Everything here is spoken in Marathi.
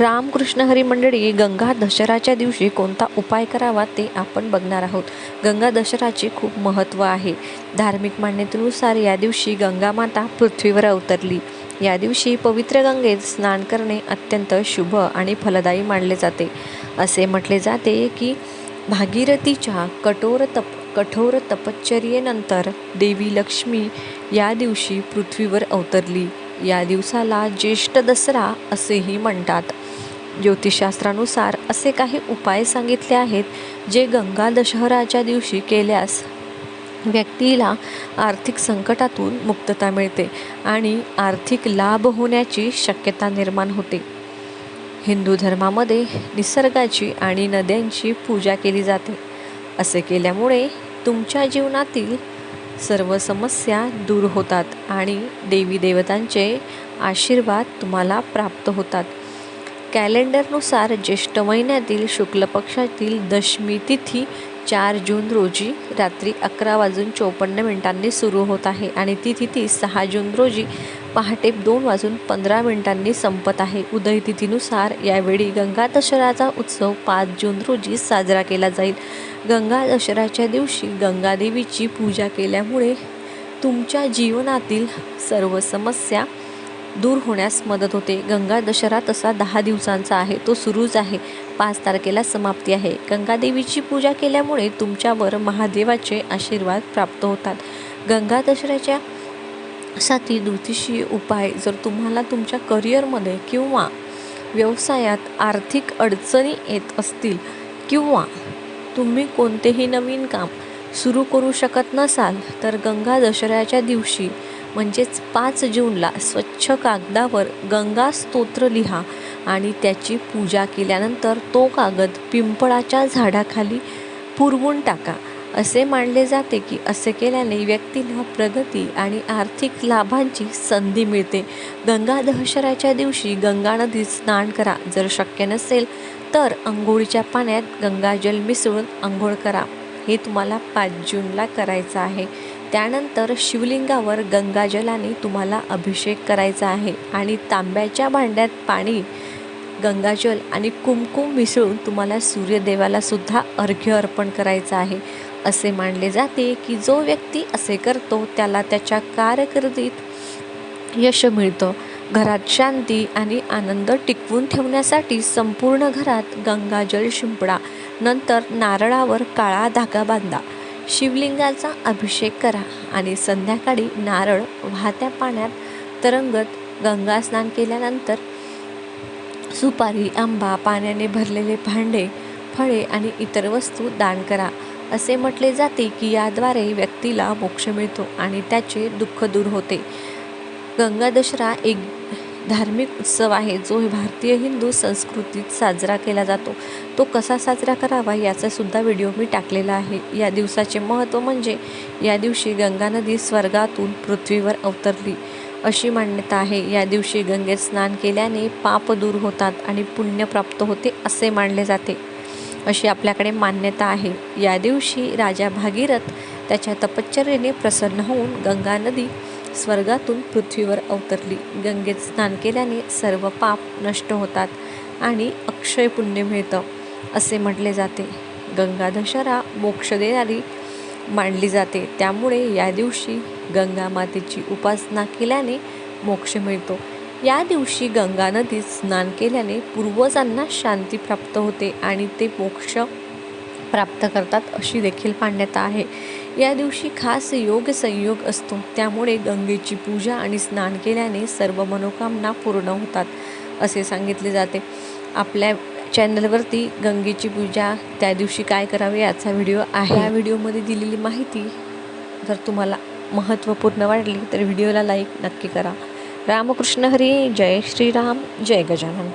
रामकृष्ण हरी मंडळी गंगा दशराच्या दिवशी कोणता उपाय करावा ते आपण बघणार आहोत. गंगा दशराचे खूप महत्त्व आहे. धार्मिक मान्यतेनुसार या दिवशी गंगा माता पृथ्वीवर अवतरली. या दिवशी पवित्र गंगेत स्नान करणे अत्यंत शुभ आणि फलदायी मानले जाते. असे म्हटले जाते की भागीरथीच्या कठोर तप कठोर तपश्चर्येनंतर देवी लक्ष्मी या दिवशी पृथ्वीवर अवतरली. या दिवसाला ज्येष्ठ दसरा असेही म्हणतात. ज्योतिषशास्त्रानुसार असे काही उपाय सांगितले आहेत जे गंगा दशहराच्या दिवशी केल्यास व्यक्तीला आर्थिक संकटातून मुक्तता मिळते आणि आर्थिक लाभ होण्याची शक्यता निर्माण होते. हिंदू धर्मामध्ये निसर्गाची आणि नद्यांची पूजा केली जाते. असे केल्यामुळे तुमच्या जीवनातील सर्व समस्या दूर होतात आणि देवी देवतांचे आशीर्वाद तुम्हाला प्राप्त होतात. कॅलेंडरनुसार ज्येष्ठ महिन्यातील शुक्ल पक्षातील दशमी तिथी चार जून रोजी रात्री अकरा वाजून चोपन्न मिनिटांनी सुरू होत आहे आणि ती तिथी सहा जून रोजी पहाटे दोन वाजून पंधरा मिनिटांनी संपत आहे. उदय तिथीनुसार यावेळी गंगा दशराचा उत्सव पाच जून रोजी साजरा केला जाईल. गंगा दशराच्या दिवशी गंगादेवीची पूजा केल्यामुळे तुमच्या जीवनातील सर्व समस्या दूर होण्यास मदत होते. गंगा दशरा तसा दहा दिवसांचा आहे. तो सुरूच आहे. पाच तारखेला समाप्ती आहे. गंगादेवीची पूजा केल्यामुळे तुमच्यावर महादेवाचे आशीर्वाद प्राप्त होतात. गंगा दशऱ्याच्या साठी ज्योतिषीय उपाय जर तुम्हाला तुमच्या करिअरमध्ये किंवा व्यवसायात आर्थिक अडचणी येत असतील किंवा तुम्ही कोणतेही नवीन काम सुरू करू शकत नसाल तर गंगा दशऱ्याच्या दिवशी म्हणजेच पाच जूनला स्वच्छ कागदावर गंगा स्तोत्र लिहा आणि त्याची पूजा केल्यानंतर तो कागद पिंपळाच्या झाडाखाली पुरवून टाका. असे मानले जाते की असे केल्याने व्यक्तीला प्रगती आणि आर्थिक लाभांची संधी मिळते. गंगा दहशराच्या दिवशी गंगा नदीत स्नान करा. जर शक्य नसेल तर अंघोळीच्या पाण्यात गंगाजल मिसळून आंघोळ करा. हे तुम्हाला पाच जूनला करायचं आहे. त्यानंतर शिवलिंगावर गंगाजलाने तुम्हाला अभिषेक करायचा आहे आणि तांब्याच्या भांड्यात पाणी गंगाजल आणि कुमकुम मिसळून तुम्हाला सूर्यदेवाला सुद्धा अर्घ्य अर्पण करायचं आहे. असे मानले जाते की जो व्यक्ती असे करतो त्याला त्याच्या कारकिर्दीत यश मिळतं. घरात शांती आणि आनंद टिकवून ठेवण्यासाठी संपूर्ण घरात गंगाजल शिंपडा नंतर नारळावर काळा धागा बांधा. शिवलिंगाचा अभिषेक करा आणि संध्याकाळी नारळ वाहत्या पाण्यात तरंगत गंगा स्नान केल्यानंतर सुपारी आंबा पाण्याने भरलेले भांडे फळे आणि इतर वस्तू दान करा. असे म्हटले जाते की याद्वारे व्यक्तीला मोक्ष मिळतो आणि त्याचे दुःख दूर होते. गंगा दशरा एक धार्मिक उत्सव आहे जो भारतीय हिंदू संस्कृतीत साजरा केला जातो. तो कसा साजरा करावा याचासुद्धा व्हिडिओ मी टाकलेला आहे. या दिवसाचे महत्त्व म्हणजे या दिवशी गंगा नदी स्वर्गातून पृथ्वीवर अवतरली. अशी मान्यता आहे. या दिवशी गंगेत स्नान केल्याने पाप दूर होतात आणि पुण्य प्राप्त होते असे मानले जाते. अशी आपल्याकडे मान्यता आहे. या दिवशी राजा भागीरथ त्याच्या तपश्चर्येने प्रसन्न होऊन गंगा नदी स्वर्गातून पृथ्वीवर अवतरली. गंगेत स्नान केल्याने सर्व पाप नष्ट होतात आणि अक्षय पुण्य मिळतं असे म्हटले जाते. गंगा दशरा मोक्ष देणारी मांडली जाते. त्यामुळे या दिवशी गंगा मातेची उपासना केल्याने मोक्ष मिळतो. या दिवशी गंगा नदीत स्नान केल्याने पूर्वजांना शांती प्राप्त होते आणि ते मोक्ष प्राप्त करतात अशी देखील मान्यता आहे. या दिवशी खास योग संयोग असतो. त्यामुळे गंगेची पूजा आणि स्नान केल्याने सर्व मनोकामना पूर्ण होतात असे सांगितले जाते. आपल्या चॅनलवरती गंगेची पूजा त्या दिवशी काय करावे याचा व्हिडिओ आहे. या व्हिडिओमध्ये दिलेली माहिती जर तुम्हाला महत्त्वपूर्ण वाटली तर व्हिडिओला लाईक नक्की करा. रामकृष्ण हरी जय श्रीराम जय गजानन.